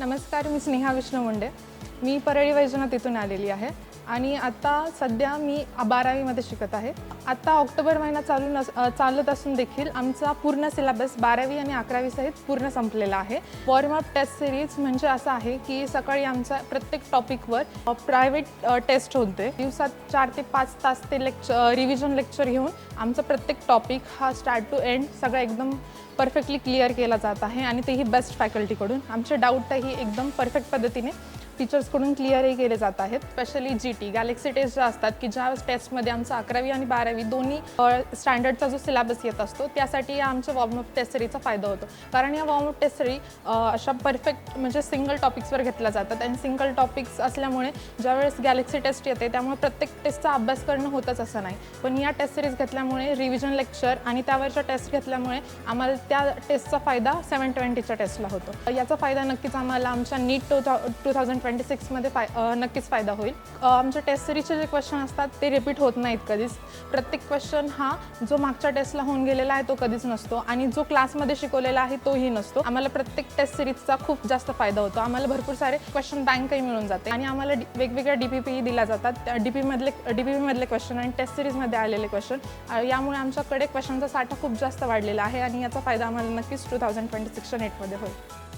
नमस्कार मी स्नेहा विष्णू मुंडे मी परळी वैजनाथ इथून आलेली आहे. आणि आता सध्या मी बारावीमध्ये शिकत आहे. आता ऑक्टोबर महिना चालू नस चालत असून देखील आमचा पूर्ण सिलेबस बारावी आणि अकरावी सहित पूर्ण संपलेला आहे. वॉर्मअप टेस्ट सिरीज म्हणजे असं आहे की सकाळी आमचा प्रत्येक टॉपिकवर प्रायव्हेट टेस्ट होते. दिवसात चार ते पाच तास ते लेक्चर रिव्हिजन लेक्चर घेऊन आमचा प्रत्येक टॉपिक हा स्टार्ट टू एंड सगळं एकदम परफेक्टली क्लिअर केला जात आहे आणि तेही बेस्ट फॅकल्टीकडून. आमचे डाऊटही एकदम परफेक्ट पद्धतीने टीचर्सकडून क्लिअरही केले जात आहेत specially G T galaxy test ज्या असतात की ज्या टेस्टमध्ये आमचं अकरावी आणि बारावी दोन्ही स्टँडर्डचा जो सिलेबस येत असतो त्यासाठी या आमच्या वॉर्मअप टेस्ट सिरीजचा फायदा होतो. कारण या वॉर्मअप टेस्ट सिरी अशा परफेक्ट म्हणजे सिंगल टॉपिक्सवर घेतल्या जातात आणि सिंगल टॉपिक्स असल्यामुळे ज्यावेळेस गॅलेक्सी टेस्ट येते त्यामुळे प्रत्येक टेस्टचा अभ्यास करणं होतच असं नाही. पण या टेस्ट सिरीज घेतल्यामुळे रिव्हिजन लेक्चर आणि त्यावरच्या टेस्ट घेतल्यामुळे आम्हाला त्या टेस्टचा फायदा सेवन ट्वेंटीच्या टेस्टला होतो. याचा फायदा नक्कीच आम्हाला आमच्या NEET two thou two thousand twenty सिक्समध्ये फाय नक्कीच फायदा होईल. आमच्या टेस्ट सिरीजचे जे क्वेश्चन असतात ते रिपीट होत नाहीत कधीच. प्रत्येक क्वेश्चन हा जो मागच्या टेस्टला होऊन गेलेला आहे तो कधीच नसतो. आणि जो क्लासमध्ये शिकवलेला आहे तोही नसतो. आम्हाला प्रत्येक टेस्ट सिरीजचा खूप जास्त फायदा होतो. आम्हाला भरपूर सारे क्वेश्चन बँकही मिळून जाते. आणि आम्हाला डी- वेगवेगळ्या डी पी पीही दिल्या जातात. त्या डी पीमधले डी पी पीमधले क्वेश्चन आणि टेस्ट सिरीजमध्ये आलेले क्वेश्चन यामुळे आमच्याकडे क्वेश्चनचा साठा खूप जास्त वाढलेला आहे. आणि याचा फायदा आम्हाला नक्कीच टू थाउजंड ट्वेंटी सिक्सच्या नेटमध्ये होईल.